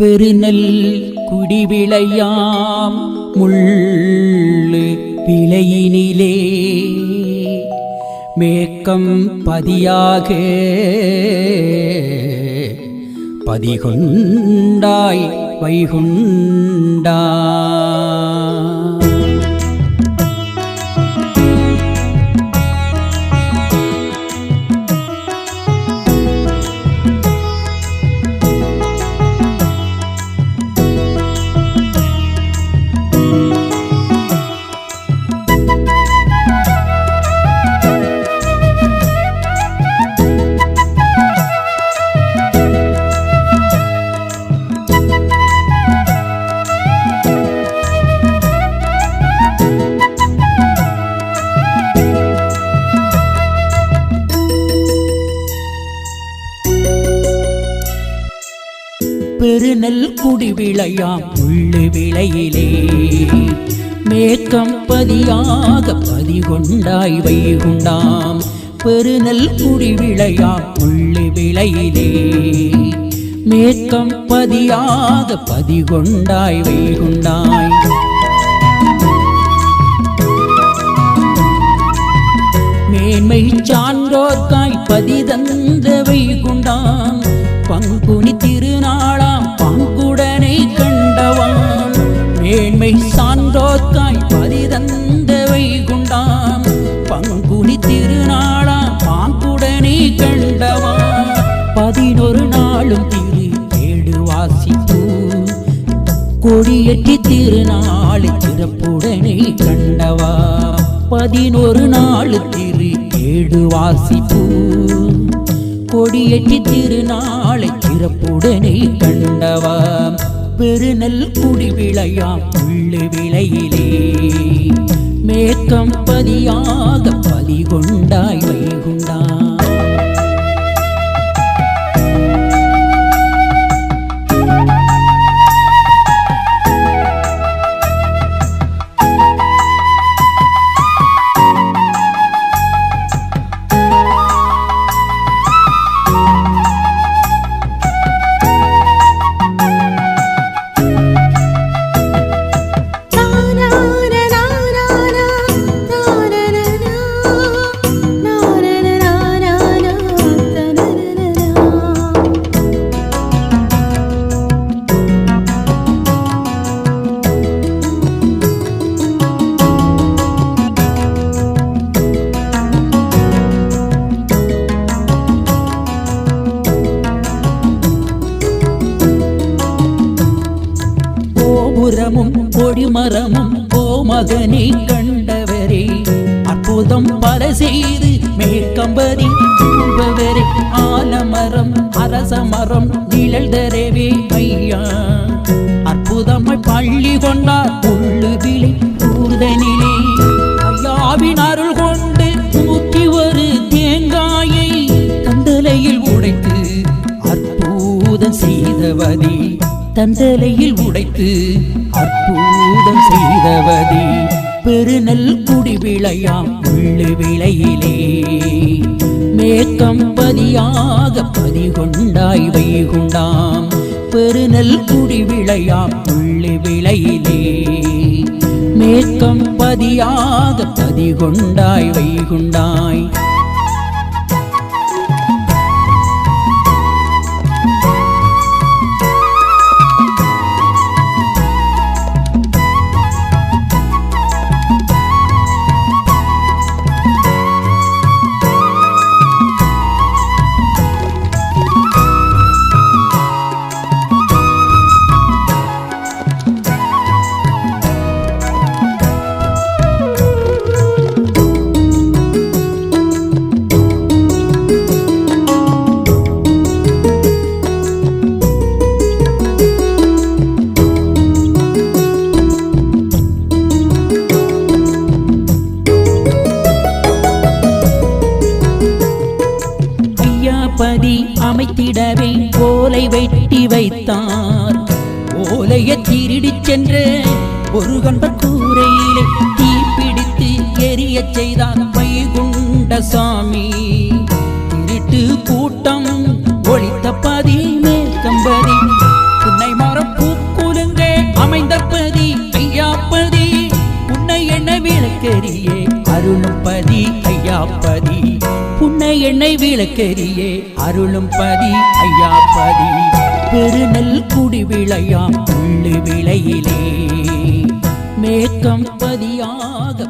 பெருநெல் குடிவிளையாம் முள்ளு விளையினிலே. மேக்கம் பதியாக பதிகொண்டாய் வைகுண்டா. பெருநெல் குடிவிளையாம் உள்ளு விளையிலே. மேக்கம் பதியாக பதிகொண்டாய் வைகுண்டாம். பெருநெல் குடிவிளையாம் உள்ளு விளையிலே. மேக்கம் பதியாக பதிகொண்டாய் வைகுண்டாய். மேன்மை சான்றோ கொடியேற்றி திருநாள் சிறப்புடனே கண்டவா. பதினொரு நாள் திரு ஏடு வாசிப்பூ கொடியேற்றி திருநாளை சிறப்புடனே கண்டவா. பெருநல் குடி விளையாம் உள்ளு விளையிலே. மேக்கம் பதியாக பதிகொண்டாய் வைகுண்டாய் கோபுரமும் கொடிமரமும் கோமகனை கண்டவரே. அற்புதம் பல செய்து மேற்கம்பதி சூழ்பவரே ஆலமரம் அரச மரம் நிழல் தரவே ஐயா. அற்புதமாய் பள்ளி கொண்டார் உள்ளு விலை கூர்தனிலே ஐயாவின் அருள் கொண்டு ஊற்றி ஒரு தேங்காயை தந்தலையில் உடைத்து அற்புதம் செய்தவதி தந்தலையில் உடைத்து பெருநெல் குடி விளையாம் உள்ளு விளையிலே. மேக்கம் பதியாக பதிகொண்டாய் வைகுண்டாம். பெருநெல் குடி விளையாம் உள்ளு விளையிலே. மேக்கம் பதியாக பதிகொண்டாய் வைகுண்டாய். நம்மை அமைத்திடவே ஓலை வெட்டி வைத்தார். ஓலையை திருடி சென்ற ஒரு கண்பர் கூரையிலே தீப்பிடித்து எரிய செய்தார் வைகுண்ட சாமி திருட்டு கூட்டம் ஒழித்த பதி மேல் கம்பதி உன்னை மரப்பூக்குலுங்க அமைந்தபதி ஐயாப்பதி உன்னை எண்ண விளக்கரியே அருள்பதி ஐயாப்பதி எண்ணெய் விளக்கெரியே அருளும் பதி ஐயா பதி. பெருநல் குடி விளையாம் உள்ளு விளையிலே. மேக்கம் பதியாக